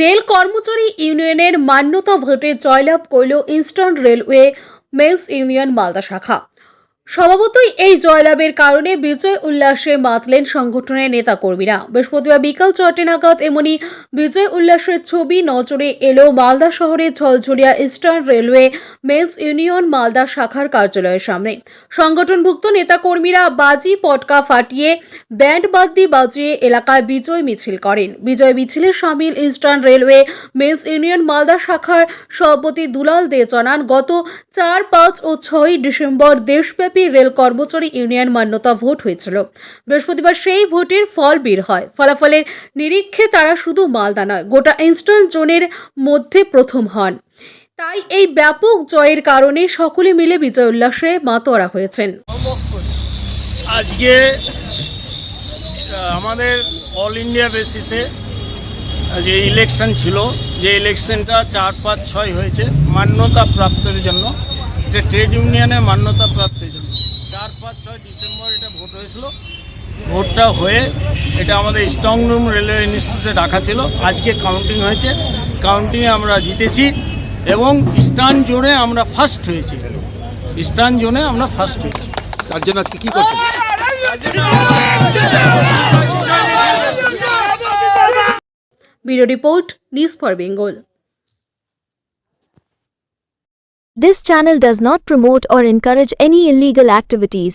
Rail কর্মচারী ইউনিয়নের মান্যতা ভোটে জয়লাভ করল Eastern Railway Men's Union Malda শাখা। স্বভাবতই এই জয়লাভের কারণে বিজয় উল্লাসে মাতলেন সংগঠনের নেতাকর্মীরা। বৃহস্পতিবার বিকাল চারটে নাগাদ এমনই বিজয় উল্লাসের ছবি নজরে এলো মালদা শহরের Jhaljhalia Eastern Railway Men's Union Malda শাখার কার্যালয়ের সামনে। সংগঠনভুক্ত নেতাকর্মীরা বাজি, পটকা ফাটিয়ে ব্যান্ড বাদ্যি বাজিয়ে এলাকায় বিজয় মিছিল করেন। বিজয় মিছিলে সামিল Eastern Railway Men's Union Malda শাখার সভাপতি দুলাল দে জানান, গত চার, পাঁচ ও ছয় ডিসেম্বর দেশব্যাপী রেল কর্মচারী ইউনিয়ন মান্যতা ভোট হয়েছিল। বৃহস্পতিবার সেই ভোটের ফল বের হয়। ফলাফলের নিরীক্ষে তারা শুধু মালদা নয়, গোটা ইস্টার্ন জোনের মধ্যে প্রথম হন। তাই এই ব্যাপক জয়ের কারণে সকলে মিলে বিজয় উল্লাসে মাতোয়ারা হয়েছেন। আজকে আমাদের অল ইন্ডিয়া বেসিসে যে ইলেকশন ছিল, যে ইলেকশনটা চার, পাঁচ, ছয় হয়েছে মান্যতা প্রাপ্তের জন্য ট্রেড ইউনিয়নের মান্যতা প্রাপ্তের জন্য চার পাঁচ ছয় ডিসেম্বর হয়েছিল ভোটটা হয়ে এটা আমাদের স্ট্রং রুম রেলওয়ে ইনস্টিটিউটে রাখা ছিল। আজকে কাউন্টিং হয়েছে। কাউন্টিংয়ে আমরা জিতেছি এবং ইস্টার্ন জোনে আমরা ফার্স্ট হয়েছি। ইস্টার্ন জোনে আমরা ফার্স্ট হয়েছি। তার জন্য আজকে কি করছেন bureau report news for Bengal. This channel does not promote or encourage any illegal activities.